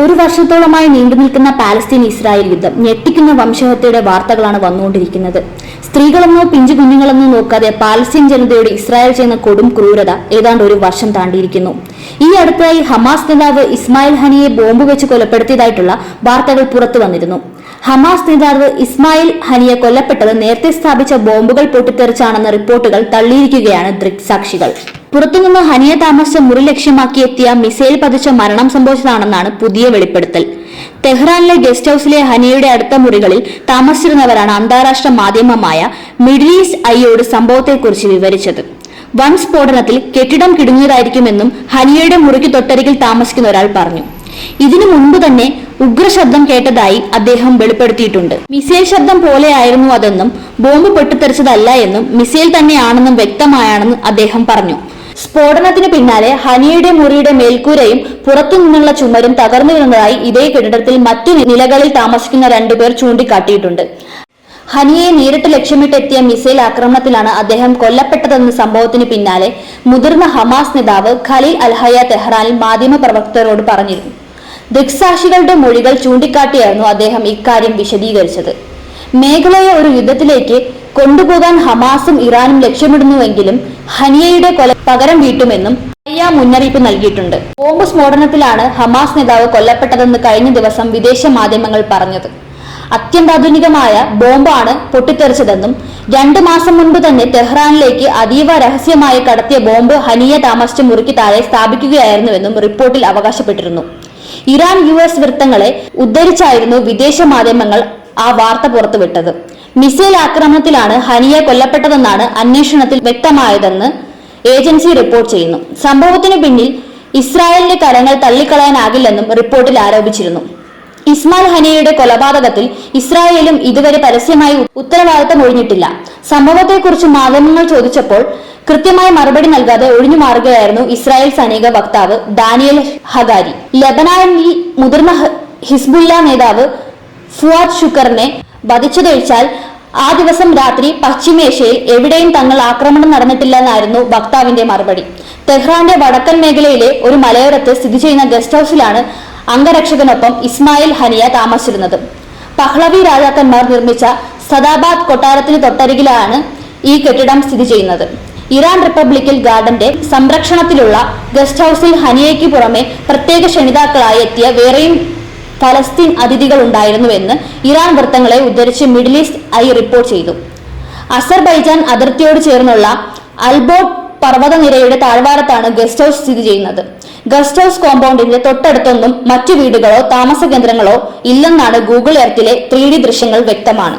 ഒരു വർഷത്തോളമായി നീണ്ടു നിൽക്കുന്ന പാലസ്തീൻ ഇസ്രായേൽ യുദ്ധം ഞെട്ടിക്കുന്ന വംശഹത്യയുടെ വാർത്തകളാണ് വന്നുകൊണ്ടിരിക്കുന്നത്. സ്ത്രീകളെന്നോ പിഞ്ചു കുഞ്ഞുങ്ങളെന്നോ നോക്കാതെ പാലസ്തീൻ ജനതയോട് ഇസ്രായേൽ ചെയ്യുന്ന കൊടും ക്രൂരത ഏതാണ്ട് ഒരു വർഷം താണ്ടിയിരിക്കുന്നു. ഈ അടുത്തായി ഹമാസ് നേതാവ് ഇസ്മായിൽ ഹനിയെ ബോംബ് വെച്ച് കൊലപ്പെടുത്തിയതായിട്ടുള്ള വാർത്തകൾ പുറത്തു വന്നിരുന്നു. ഹമാസ് നേതാവ് ഇസ്മായിൽ ഹനിയെ കൊല്ലപ്പെട്ടത് നേരത്തെ സ്ഥാപിച്ച ബോംബുകൾ പൊട്ടിത്തെറിച്ചാണെന്ന റിപ്പോർട്ടുകൾ തള്ളിയിരിക്കുകയാണ് ദൃക്സാക്ഷികൾ. പുറത്തുനിന്ന് ഹനിയ താമസിച്ച മുറി ലക്ഷ്യമാക്കി എത്തിയ മിസൈൽ പതിച്ച മരണം സംഭവിച്ചതാണെന്നാണ് പുതിയ വെളിപ്പെടുത്തൽ. തെഹ്റാനിലെ ഗസ്റ്റ് ഹൌസിലെ ഹനിയയുടെ അടുത്ത മുറികളിൽ താമസിച്ചിരുന്നവരാണ് അന്താരാഷ്ട്ര മാധ്യമമായ മിഡിൽ ഈസ്റ്റ് ഐയോട് സംഭവത്തെക്കുറിച്ച് വിവരിച്ചത്. വൻ സ്ഫോടനത്തിൽ കെട്ടിടം കിടുങ്ങിയതായിരിക്കുമെന്നും ഹനിയയുടെ മുറിക്ക് തൊട്ടരികിൽ താമസിക്കുന്ന ഒരാൾ പറഞ്ഞു. ഇതിനു മുൻപ് തന്നെ ഉഗ്രശബ്ദം കേട്ടതായി അദ്ദേഹം വെളിപ്പെടുത്തിയിട്ടുണ്ട്. മിസൈൽ ശബ്ദം പോലെയായിരുന്നു അതെന്നും ബോംബ് പൊട്ടിത്തെറിച്ചതല്ല എന്നും മിസൈൽ തന്നെയാണെന്നും വ്യക്തമായാണെന്നും അദ്ദേഹം പറഞ്ഞു. സ്ഫോടനത്തിന് പിന്നാലെ ഹനിയുടെ മുറിയുടെ മേൽക്കൂരയും പുറത്തു നിന്നുള്ള ചുമരും തകർന്നു വീണതായി ഇതേ കെട്ടിടത്തിൽ മറ്റു നിലകളിൽ താമസിക്കുന്ന രണ്ടുപേർ ചൂണ്ടിക്കാട്ടിയിട്ടുണ്ട്. ഹനിയെ നേരിട്ട് ലക്ഷ്യമിട്ടെത്തിയ മിസൈൽ ആക്രമണത്തിലാണ് അദ്ദേഹം കൊല്ലപ്പെട്ടതെന്ന സംഭവത്തിന് പിന്നാലെ മുതിർന്ന ഹമാസ് നേതാവ് ഖലീൽ അൽഹയ തെഹ്റാനിൽ മാധ്യമപ്രവർത്തകരോട് പറഞ്ഞിരുന്നു. ദൃക്സാക്ഷികളുടെ മൊഴികൾ ചൂണ്ടിക്കാട്ടിയായിരുന്നു അദ്ദേഹം ഇക്കാര്യം വിശദീകരിച്ചത്. മേഖലയെ ഒരു യുദ്ധത്തിലേക്ക് കൊണ്ടുപോകാൻ ഹമാസും ഇറാനും ലക്ഷ്യമിടുന്നുവെങ്കിലും ഹനിയയുടെ കൊല പകരം വീട്ടുമെന്നും ഹയ്യ മുന്നറിയിപ്പ് നൽകിയിട്ടുണ്ട്. ബോംബ് സ്ഫോടനത്തിലാണ് ഹമാസ് നേതാവ് കൊല്ലപ്പെട്ടതെന്ന് കഴിഞ്ഞ ദിവസം വിദേശ മാധ്യമങ്ങൾ പറഞ്ഞത്. അത്യന്താധുനികമായ ബോംബാണ് പൊട്ടിത്തെറിച്ചതെന്നും രണ്ടു മാസം മുൻപ് തന്നെ ടെഹ്റാനിലേക്ക് അതീവ രഹസ്യമായി കടത്തിയ ബോംബ് ഹനിയ താമസിച്ച മുറിക്ക് താഴെ സ്ഥാപിക്കുകയായിരുന്നുവെന്നും റിപ്പോർട്ടിൽ അവകാശപ്പെട്ടിരുന്നു. ഇറാൻ യു എസ് വൃത്തങ്ങളെ ഉദ്ധരിച്ചായിരുന്നു വിദേശ മാധ്യമങ്ങൾ ആ വാർത്ത പുറത്തുവിട്ടത്. മിസൈൽ ആക്രമണത്തിലാണ് ഹനിയ കൊല്ലപ്പെട്ടതെന്നാണ് അന്വേഷണത്തിൽ വ്യക്തമായതെന്ന് ഏജൻസി റിപ്പോർട്ട് ചെയ്യുന്നു. സംഭവത്തിനു പിന്നിൽ ഇസ്രായേലിന്റെ കരങ്ങൾ തള്ളിക്കളയാനാകില്ലെന്നും റിപ്പോർട്ടിൽ ആരോപിച്ചിരുന്നു. ഇസ്മാൽ ഹനിയയുടെ കൊലപാതകത്തിൽ ഇസ്രായേലും ഇതുവരെ പരസ്യമായി ഉത്തരവാദിത്തം ഒഴിഞ്ഞിട്ടില്ല. സംഭവത്തെക്കുറിച്ച് മാധ്യമങ്ങൾ ചോദിച്ചപ്പോൾ കൃത്യമായ മറുപടി നൽകാതെ ഒഴിഞ്ഞു മാറുകയായിരുന്നു ഇസ്രായേൽ സൈനിക വക്താവ് ഡാനിയൽ ഹഗാരി. ലബനാനിൽ മുതിർന്ന ഹിസ്ബുല്ല നേതാവ് ഫുവാദ് ഷുക്കറിനെ വധിച്ചതൊഴിച്ചാൽ ആ ദിവസം രാത്രി പശ്ചിമേഷ്യയിൽ എവിടെയും തങ്ങൾ ആക്രമണം നടന്നിട്ടില്ലെന്നായിരുന്നു വക്താവിന്റെ മറുപടി. തെഹ്റാന്റെ വടക്കൻ മേഖലയിലെ ഒരു മലയോരത്ത് സ്ഥിതി ചെയ്യുന്ന ഗസ്റ്റ് ഹൌസിലാണ് അംഗരക്ഷകനൊപ്പം ഇസ്മായിൽ ഹനിയ താമസിച്ചിരുന്നത്. പഹ്ലവി രാജാക്കന്മാർ നിർമ്മിച്ച സദാബാദ് കൊട്ടാരത്തിന് തൊട്ടരികിലാണ് ഈ കെട്ടിടം സ്ഥിതി ചെയ്യുന്നത്. ഇറാൻ റിപ്പബ്ലിക്കൽ ഗാർഡന്റെ സംരക്ഷണത്തിലുള്ള ഗസ്റ്റ് ഹൌസിൽ ഹനിയയ്ക്ക് പുറമെ പ്രത്യേക ക്ഷണിതാക്കളായി എത്തിയ വേറെയും ഫലസ്തീൻ അതിഥികൾ ഉണ്ടായിരുന്നുവെന്ന് ഇറാൻ വൃത്തങ്ങളെ ഉദ്ധരിച്ച് മിഡിൽ ഈസ്റ്റ് ഐ റിപ്പോർട്ട് ചെയ്തു. അസർബൈജാൻ അതിർത്തിയോട് ചേർന്നുള്ള അൽബോട്ട് പർവതനിരയുടെ താഴ്വാരത്താണ് ഗസ്റ്റ് ഹൗസ് സ്ഥിതി ചെയ്യുന്നത്. ഗസ്റ്റ് ഹൗസ് കോമ്പൗണ്ടിന്റെ തൊട്ടടുത്തൊന്നും മറ്റു വീടുകളോ താമസ കേന്ദ്രങ്ങളോ ഇല്ലെന്നാണ് ഗൂഗിൾ എർത്തിലെ ത്രീ ദൃശ്യങ്ങൾ വ്യക്തമാണ്.